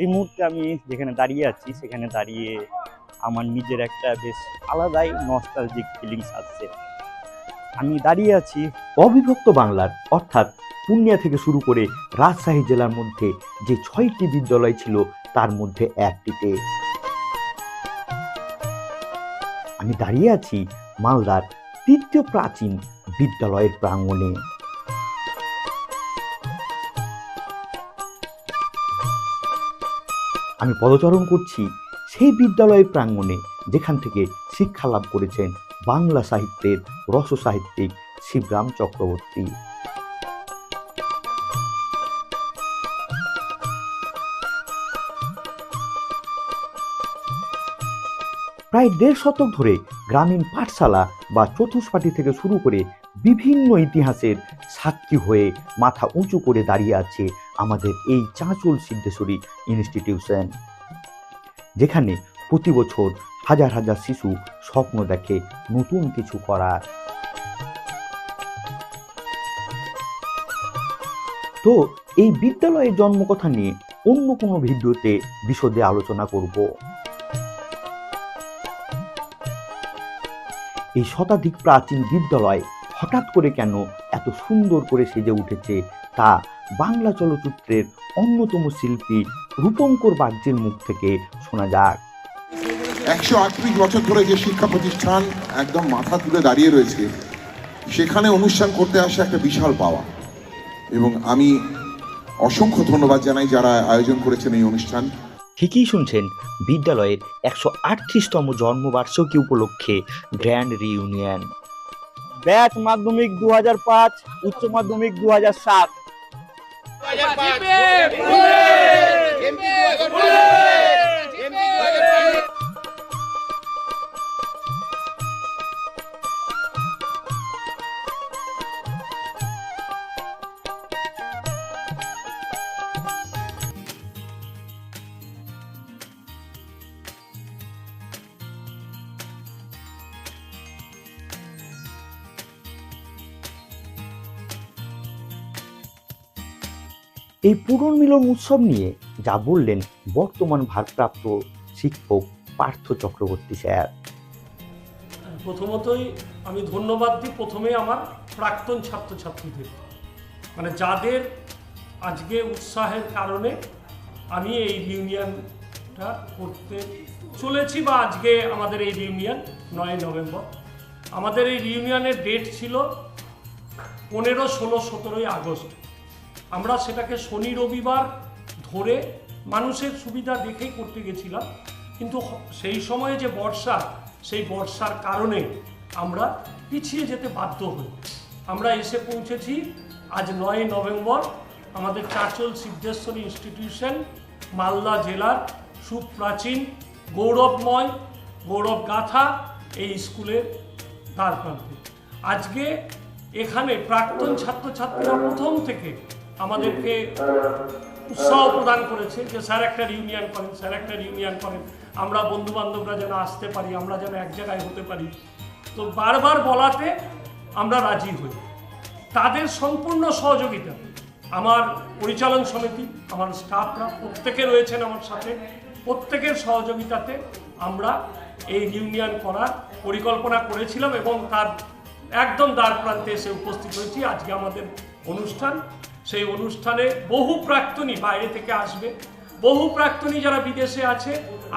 এই মুহূর্তে আমি যেখানে দাঁড়িয়ে আছি, সেখানে দাঁড়িয়ে আমার নিজের একটা বেশ আলাদাই নস্টালজিক ফিলিংস আসছে। আমি দাঁড়িয়ে আছি অবিভক্ত বাংলার, অর্থাৎ পূর্ণিয়া থেকে শুরু করে রাজশাহী জেলার মধ্যে যে ছয়টি বিদ্যালয় ছিল, তার মধ্যে একটিতে। আমি দাঁড়িয়ে আছি মালদার তৃতীয় প্রাচীন বিদ্যালয়ের প্রাঙ্গণে। আমি পদচারণ করছি সেই বিদ্যালয়ের প্রাঙ্গণে যেখান থেকে শিক্ষা লাভ করেছেন বাংলা সাহিত্যের রস সাহিত্যিক শিবরাম চক্রবর্তী। প্রায় দেড় শতক ধরে গ্রামীণ পাঠশালা বা চতুষ্পাটি থেকে শুরু করে বিভিন্ন ইতিহাসের সাক্ষী হয়ে মাথা উঁচু করে দাঁড়িয়ে আছে আমাদের এই চাঁচল সিদ্ধেশ্বরী ইনস্টিটিউশন, যেখানে প্রতি বছর হাজার হাজার শিশু স্বপ্ন দেখে নতুন কিছু করার। তো এই বিদ্যালয়ের জন্মকথা নিয়ে অন্য কোনো ভিডিওতে বিশদে আলোচনা করব। এই শতাধিক প্রাচীন বিদ্যালয় হঠাৎ করে কেন এত সুন্দর করে সেজে উঠেছে তা বাংলা চলচ্চিত্রের অন্যতম শিল্পী রূপঙ্কর বাগ্যের মুখ থেকে শোনা যাক। একশো আটত্রিশ বছর ধরে যে শিক্ষা প্রতিষ্ঠান একদম মাথা তুলে দাঁড়িয়ে রয়েছে সেখানে অনুষ্ঠান করতে আসা একটা বিশাল পাওয়া। এবং আমি অসংখ্য ধন্যবাদ জানাই যারা আয়োজন করেছেন এই অনুষ্ঠান। ঠিকই শুনছেন বিদ্যালয়ের একশো আটত্রিশতম জন্মবার্ষিকী উপলক্ষে গ্র্যান্ড রিইউনিয়ন ব্যাচ মাধ্যমিক দু হাজার পাঁচ উচ্চ মাধ্যমিক দু হাজার সাত। হাজার এই পুনর্মিলন উৎসব নিয়ে যা বললেন বর্তমান ভারপ্রাপ্ত শিক্ষক পার্থ চক্রবর্তী স্যার। প্রথমতই আমি ধন্যবাদ দিই প্রথমে আমার প্রাক্তন ছাত্রছাত্রীদের। মানে যাদের আজকে উৎসাহের কারণে আমি এই রিউনিয়নটা করতে চলেছি বা আজকে আমাদের এই রিউনিয়ন নয় নভেম্বর। আমাদের এই রিউনিয়নের ডেট ছিল পনেরো, ষোলো, সতেরোই আগস্ট। আমরা সেটাকে শনি রবিবার ধরে মানুষের সুবিধা দেখেই করতে গেছিলাম। কিন্তু সেই সময়ে যে বর্ষা, সেই বর্ষার কারণে আমরা পিছিয়ে যেতে বাধ্য হই। আমরা এসে পৌঁছেছি আজ নয় নভেম্বর আমাদের চাচল সিদ্ধেশ্বরী ইনস্টিটিউশন মালদা জেলার সুপ্রাচীন গৌরবময় গৌরব গাথা এই স্কুলের দ্বার প্রান্তে আজকে এখানে প্রাক্তন ছাত্রছাত্রীরা প্রথম থেকে আমাদেরকে উৎসাহ প্রদান করেছে যে, স্যার, একটা ইউনিয়ন করেন, স্যার, একটা ইউনিয়ন করেন। আমরা বন্ধু বান্ধবরা যেন আসতে পারি, আমরা যেন এক জায়গায় হতে পারি। তো বারবার বলাতে আমরা রাজি হই। তাদের সম্পূর্ণ সহযোগিতা আমার পরিচালন সমিতি, আমার স্টাফরা প্রত্যেকে রয়েছেন আমার সাথে। প্রত্যেকের সহযোগিতাতে আমরা এই ইউনিয়ন করার পরিকল্পনা করেছিলাম এবং তার একদম দ্বার প্রান্তে এসে উপস্থিত হয়েছি। আজকে আমাদের অনুষ্ঠান সেই অনুষ্ঠানে বহু প্রাক্তনী বাইরে থেকে আসবে। বহু প্রাক্তনী যারা বিদেশে আছে,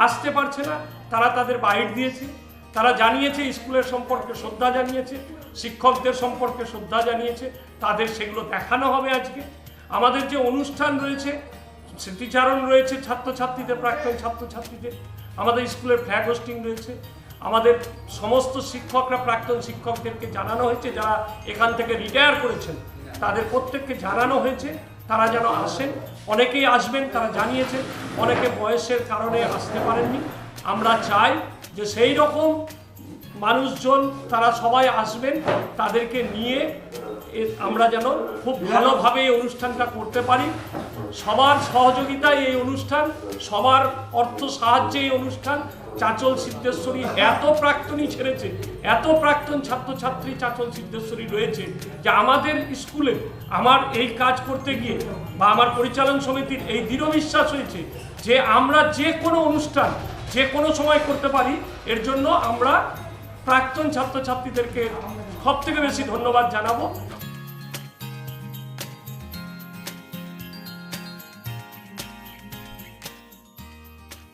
আসতে পারছে না, তারা তাদের বাইট দিয়েছে। তারা জানিয়েছে, স্কুলের সম্পর্কে শ্রদ্ধা জানিয়েছে, শিক্ষকদের সম্পর্কে শ্রদ্ধা জানিয়েছে, তাদের সেগুলো দেখানো হবে আজকে। আমাদের যে অনুষ্ঠান রয়েছে, স্মৃতিচারণ রয়েছে ছাত্রছাত্রীদের, প্রাক্তন ছাত্রছাত্রীদের, আমাদের স্কুলের ফ্ল্যাগ হোস্টিং রয়েছে। আমাদের সমস্ত শিক্ষকরা, প্রাক্তন শিক্ষকদেরকে জানানো হয়েছে, যারা এখান থেকে রিটায়ার করেছেন। তাদের প্রত্যেককে জানানো হয়েছে, তারা যেন আসেন। অনেকেই আসবেন, তারা জানিয়েছে অনেকে বয়সের কারণে আসতে পারেননি। আমরা চাই যে সেই রকম মানুষজন, তারা সবাই আসবেন, তাদেরকে নিয়ে আমরা যেন খুব ভালোভাবে এই অনুষ্ঠানটা করতে পারি। সবার সহযোগিতায় এই অনুষ্ঠান, সবার অর্থ সাহায্যে এই অনুষ্ঠান চাচল সিদ্ধেশ্বরী এত প্রাক্তনী ছেড়েছে, এত প্রাক্তন ছাত্রছাত্রী চাচল সিদ্ধেশ্বরী রয়েছে যে আমাদের স্কুলে আমার এই কাজ করতে গিয়ে বা আমার পরিচালন সমিতির এই দৃঢ় বিশ্বাস হয়েছে যে আমরা যে কোনো অনুষ্ঠান, যে কোনো সময় করতে পারি, এর জন্য আমরা প্রাক্তন ছাত্রছাত্রীদেরকে সব থেকে বেশি ধন্যবাদ জানাব।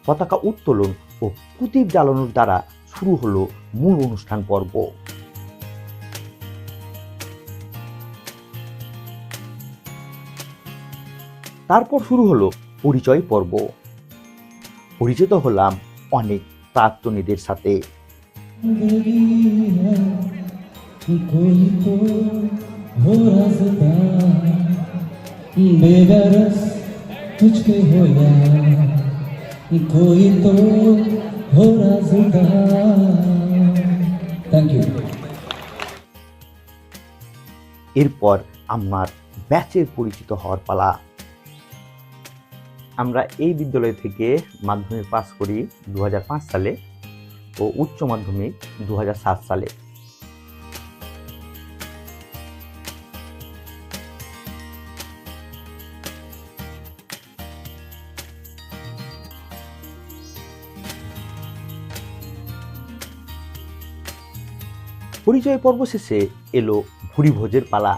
পতাকা উত্তোলন ও প্রদীপ জ্বালানোর দ্বারা শুরু হলো মূল অনুষ্ঠান পর্ব। তারপর শুরু হলো পরিচয় পর্ব। পরিচিত হলাম অনেক প্রাক্তনীদের সাথে। বেগারস कोई तो हो रास्ता थैंक यू এরপর আমার ব্যাচের পরিচিত হওয়ার পালা আমরা এই বিদ্যালয় থেকে মাধ্যমিক পাস করি দু সালে ও উচ্চ মাধ্যমিক দু সালে পরিচয় পর্ব শেষে এলো ভুরিভোজের পালা।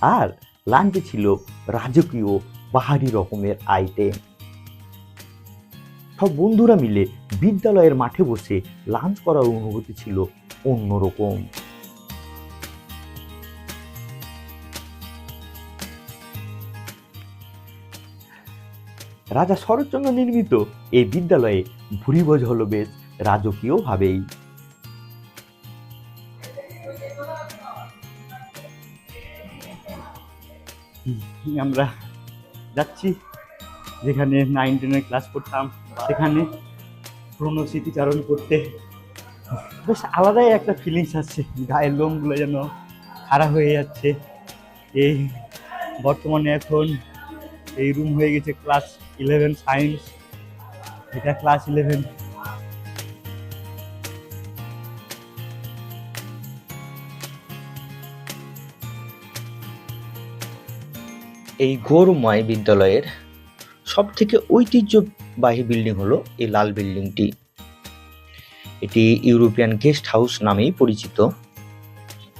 আর লাঞ্চে ছিল রাজকীয় বাহারি রকমের আইটেম। সব বন্ধুরা মিলে বিদ্যালয়ের মাঠে বসে লাঞ্চ করার অনুভূতি ছিল অন্যরকম। রাজা শরৎচন্দ্র নির্মিত এই বিদ্যালয়ে ভুরিভোজ হলো বেশ রাজকীয় ভাবেই আমরা যাচ্ছি। যেখানে নাইন টেনের ক্লাস করতাম, সেখানে পুরনো স্মৃতিচারণ করতে। বেশ আলাদাই একটা ফিলিংস আসছে, গায়ের লোমগুলো যেন খারাপ হয়ে যাচ্ছে। এই বর্তমানে এখন এই রুম হয়ে গেছে ক্লাস ইলেভেন সায়েন্স এটা ক্লাস ইলেভেন এই গৌরময় বিদ্যালয়ের সব থেকে ঐতিহ্যবাহী বিল্ডিং হলো এই লাল বিল্ডিংটি এটি ইউরোপিয়ান গেস্ট হাউস নামেই পরিচিত।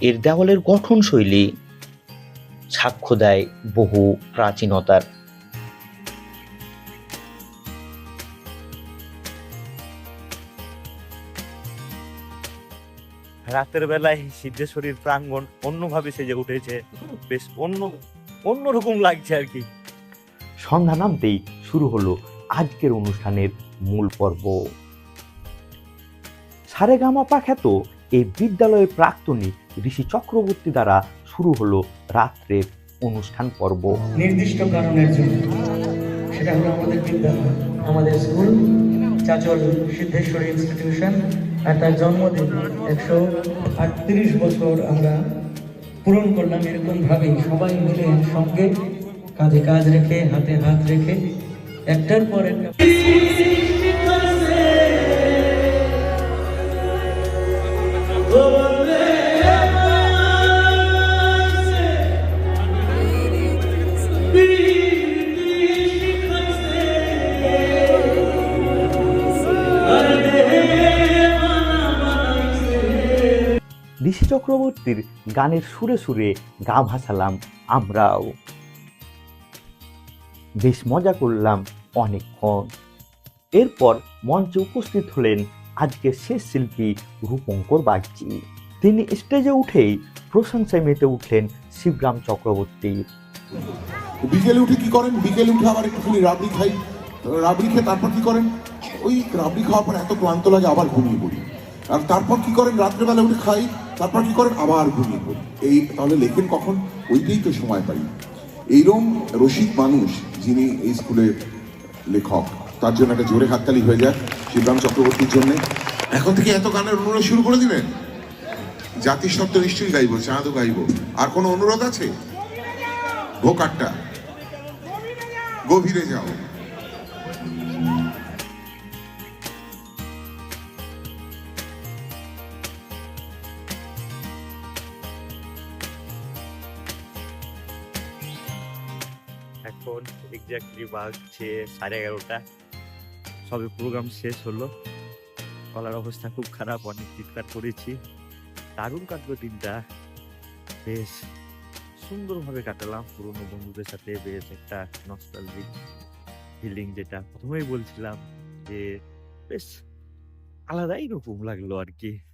এর দেওয়ালের গঠনশৈলী সাক্ষ্য দেয় বহু প্রাচীনতার। রাতের বেলায় সিদ্ধেশ্বরীর প্রাঙ্গণ অন্যভাবে সেজে উঠেছে। বেশ অন্য অন্যরকম লাগছে আর কি। সন্ধ্যা নামতেই শুরু হলো আজকের অনুষ্ঠানের মূল পর্ব। সারেগামাপা খ্যাত এই বিদ্যালয়ের প্রাক্তনী ঋষি চক্রবর্তী দ্বারা শুরু হলো রাত্রের অনুষ্ঠান পর্ব। নির্দিষ্ট কারণের জন্য সেটা হলো আমাদের বিদ্যালয় আমাদের স্কুল চাচল সিদ্ধেশ্বরী ইনস্টিটিউশন আর তার জন্মদিন, একশো আটত্রিশ বছর আমরা পূরণ করলাম এরকম ভাবে সবাই মিলে সঙ্গে কাঁধে কাজ রেখে, হাতে হাত রেখে, একটার পর একটা চক্রবর্তীর গানের সুরে সুরে গা ভাসালাম আমরাও। বেশ মজা করলাম অনেকক্ষণ। এরপর মঞ্চে উপস্থিত হলেন আজকের শেষ শিল্পী রূপঙ্কর বাগচি। তিনি স্টেজে উঠেই প্রশংসায় মেতে উঠলেন শিবরাম চক্রবর্তী। বিকেলে উঠে কি করেন? বিকেলে উঠে আবার একটুখানি রাবড়ি খাই। রাবড়ি খেয়ে তারপর কি করেন? ওই রাবড়ি খাওয়ার পর এত ক্লান্ত লাগে, আবার ঘুমিয়ে পড়ি। আর তারপর কি করেন? রাত্রেবেলা উঠে খাই। তারপর কি করেন? আবার ঘুমিয়ে পড়ি এই তাহলে লেখেন কখন? ওইটাই তো সময় পাই। এইরকম রসিক মানুষ যিনি এই স্কুলের লেখক, তার জন্য একটা জোরে হাততালি হয়ে যায় শিবরাম চক্রবর্তীর জন্য। এখন থেকে এত গানের অনুরোধ শুরু করে দিলেন জাতির শব্দ নিশ্চয়ই গাইব, চাঁদও গাইব। আর কোনো অনুরোধ আছে? ভোকারটা গভীরে যাও। এখন এক্স্যাক্টলি বাজছে সাড়ে এগারোটা। সবে প্রোগ্রাম শেষ হলো। গলার অবস্থা খুব খারাপ, অনেক চিৎকার করেছি। দারুণ কাটলো দিনটা। বেশ সুন্দরভাবে কাটালাম। পুরোনো বন্ধুদের সাথে বেশ একটা নস্টালজিক ফিলিং যেটা প্রথমেই বলছিলাম যে বেশ আলাদাই রকম লাগল আর কি।